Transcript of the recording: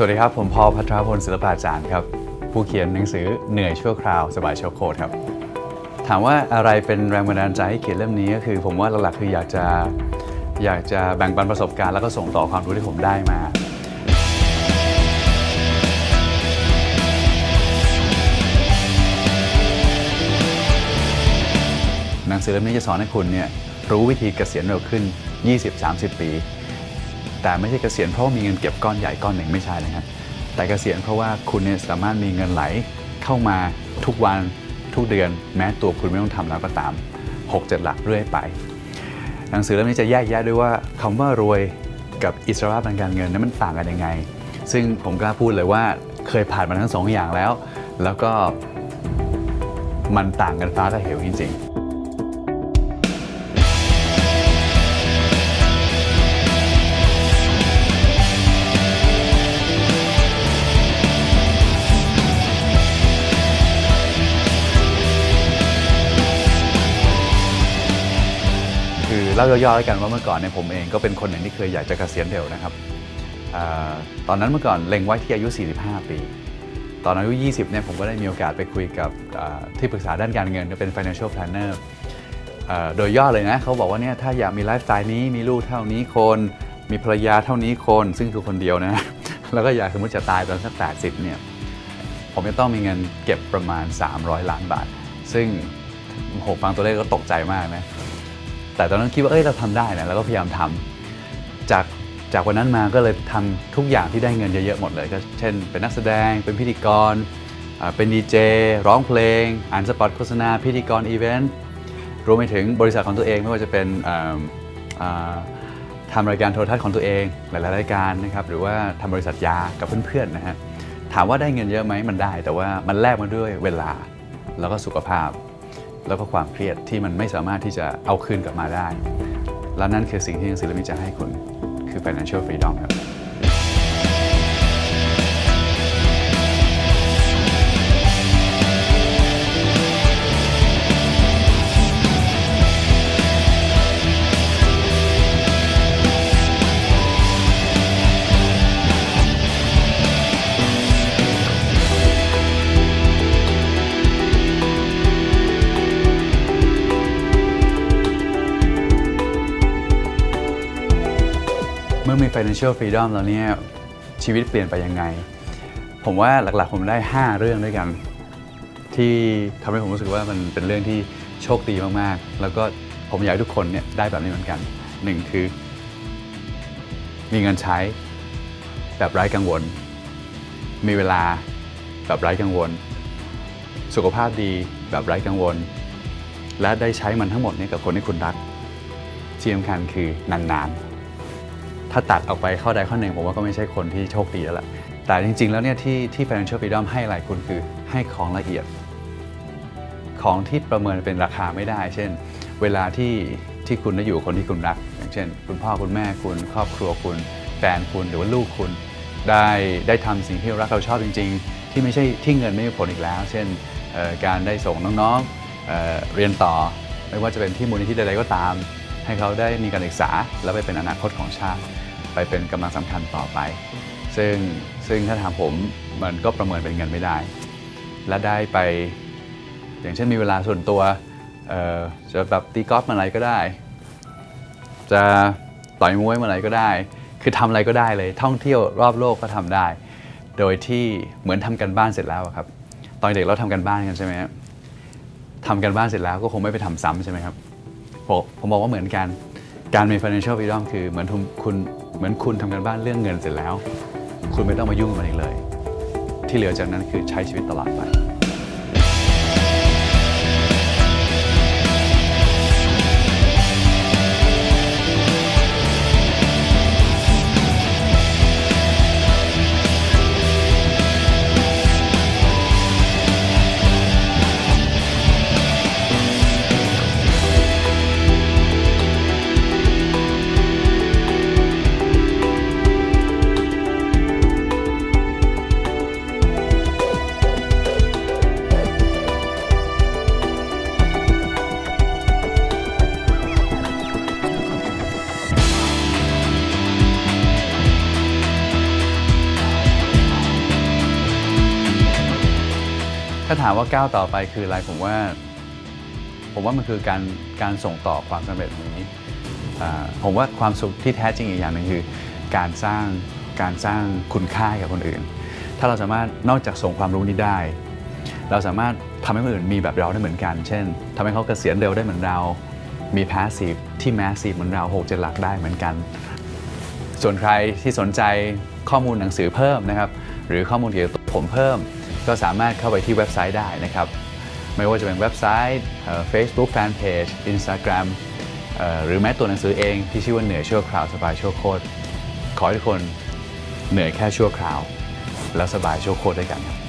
สวัสดีครับ ผมพอลพัทรพลศิลปาจารย์ครับ ผู้เขียนหนังสือเหนื่อยชั่วคราวสบายชั่วโคตรครับ ถามว่าอะไรเป็นแรงบันดาลใจให้เขียนเล่มนี้ก็คือ ผมว่าหลักๆคืออยากจะอยากจะแบ่งปันประสบการณ์แล้วก็ส่งต่อความรู้ที่ผมได้มาหนังสือเล่มนี้จะสอนให้คุณเนี่ยรู้วิธีเกษียณเร็วขึ้น 20-30 ปี แต่ไม่ใช่เกษียณเพราะามีเงินเก็บก้อนใหญ่ก้อนหนึ่งไม่ใช่นะครับแต่เกษียณเพราะว่าคุณเนี่ยสามารถมีเงินไหลเข้ามาทุกวันทุกเดือน แม้ตัวคุณไม่ต้องทำแล้วก็ตาม 6-7 หลักเรื่อยไป หนังสือเล่มนี้จะแยกแยะด้วยว่าคำว่ารวยกับอิสระทางการเงินนั้นมันต่างกันยังไง ซึ่งผมกล้าพูดเลยว่าเคยผ่านมาทั้งสองอย่างแล้ว แล้วก็มันต่างกันฟ้ากับเหวจริงๆ เล่าย่อๆแล้วกันว่าเมื่อก่อนเนี่ยผมเองก็เป็นคนหนึ่งที่เคยอยากจะเกษียณเร็วนะครับอาตอนนั้นเมื่อก่อนเล็งไว้ที่อายุ 45 ปี ตอนอายุ 20 เนี่ยผมก็ได้มีโอกาสไปคุยกับอ่าที่ปรึกษาด้านการเงินเป็น financial planner อ่าโดยย่อเลยนะเขาบอกว่าเนี่ยถ้าอยากมีไลฟ์สไตล์นี้มีลูกเท่านี้คน มีภรรยาเท่านี้คน ซึ่งคือคนเดียวนะ แล้วก็อยากสมมติจะตายตอนสัก 80 เนี่ย ผมจะต้องมีเงินเก็บประมาณ 300 ล้านบาท ซึ่งโหฟังตัวเลขก็ตกใจมากนะ แต่ตอนนั้นคิดว่าเอ้ยเราทำได้นะแล้วก็พยายามทำจากจากวันนั้นมาก็เลยทำทุกอย่างที่ได้เงินเยอะๆหมดเลยก็เช่น เป็นนักแสดงเป็นพิธีกร เป็นดีเจร้องเพลง อ่านสปอตโฆษณา พิธีกรอีเวนต์รวมไปถึงบริษัทของตัวเองไม่ว่าจะเป็นอ่าอ่าทำรายการโทรทัศน์ของตัวเองหลายๆรายการนะครับหรือว่าทำบริษัทยากับเพื่อนๆนะฮะถามว่าได้เงินเยอะไหมมันได้ แต่ว่ามันแลกมาด้วยเวลาแล้วก็สุขภาพ แล้วก็ความเครียดที่มันไม่สามารถที่จะเอาคืนกลับมาได้ และนั่นคือสิ่งที่หนังสือเล่มนี้จะให้คุณคือ financial freedom ครับ เมื่อมี financial freedom แล้วเนี่ยชีวิตเปลี่ยนไปยังไง ผมว่าหลักๆ ผมได้ 5 เรื่องด้วยกัน ที่ทำให้ผมรู้สึกว่ามันเป็นเรื่องที่โชคดีมากๆ แล้วก็ผมอยากให้ทุกคนเนี่ยได้แบบนี้เหมือนกันหนึ่งคือ มีเงินใช้แบบไร้กังวล มีเวลาแบบไร้กังวล สุขภาพดีแบบไร้กังวล และได้ใช้มันทั้งหมดนี่ยกับคนที่คุณรักที่สำคัญคือนานๆ ถ้าตัดออกไปข้อใดข้อหนึ่งผมว่าก็ไม่ใช่คนที่โชคดีแล้วล่ะแต่จริง ๆ แล้วเนี่ยที่ที่ Financial Freedom ให้อะไรคุณคือให้ของละเอียด ของที่ประเมินเป็นราคาไม่ได้ เช่น เวลาที่ที่คุณได้อยู่คนที่คุณรัก อย่างเช่น คุณพ่อคุณแม่คุณครอบครัวคุณ แฟนคุณหรือว่าลูกคุณ ได้ได้ทำสิ่งที่รักเราชอบจริง ๆ ที่ไม่ใช่ที่เงินไม่มีผลอีกแล้ว เช่นการได้ส่งน้องๆเเรียนต่อไม่ว่าจะเป็นที่มูลนิธิใดๆก็ตาม ให้เขาได้มีการศึกษา แล้วไปเป็นอนาคตของชาติ ไปเป็นกำลังสำคัญต่อไป ซึ่งซึ่งถ้าถามผมมันก็ประเมินเป็นเงินไม่ได้ และได้ไป อย่างเช่นมีเวลาส่วนตัวจะแบบตีกอล์ฟเมื่อไรก็ได้ จะต่อยมวยเมื่อไรก็ได้ คือทำอะไรก็ได้เลยท่องเที่ยวรอบโลกก็ทำได้ โดยที่เหมือนทำกันบ้านเสร็จแล้วครับ ตอนเด็กเราทำกันบ้านกันใช่ไหมครับทำกันบ้านเสร็จแล้วก็คงไม่ไปทำซ้ำใช่ไหมครับ ผมบอกว่าเหมือนกัน การมี financial freedom คือเหมือนคุณเหมือนคุณทำกันบ้านเรื่องเงินเสร็จแล้ว คุณไม่ต้องมายุ่งกับมันอีกเลย ที่เหลือจากนั้นคือใช้ชีวิตตลอดไป ถ้าถามว่าก้าวต่อไปคืออะไรผมว่า ผมว่ามันคือการการส่งต่อความสำเร็จนี้ ผมว่าความสุขที่แท้จริงอีกอย่างหนึ่งคือ การสร้างการสร้างคุณค่ากับคนอื่น ถ้าเราสามารถนอกจากส่งความรู้นี้ได้ เราสามารถทำให้คนอื่นมีแบบเราได้เหมือนกัน เช่นทำให้เขาเกษียณเร็วได้เหมือนเรา มี passive ที่ massive เหมือนเรา6 7หลักได้เหมือนกัน ส่วนใครที่สนใจข้อมูลหนังสือเพิ่มนะครับ หรือข้อมูลเกี่ยวกับผมเพิ่ม ก็สามารถเข้าไปที่เว็บไซต์ได้นะครับ ไม่ว่าจะเป็นเว็บไซต์เอ่อ Facebook Fanpage Instagram หรือแม้ตัวหนังสือเองที่ชื่อว่าเหนื่อยชั่วคราวสบายชั่วโคตรขอให้ทุกคนเหนื่อยแค่ชั่วคราว แล้วสบายชั่วโคตรด้วยกันครับ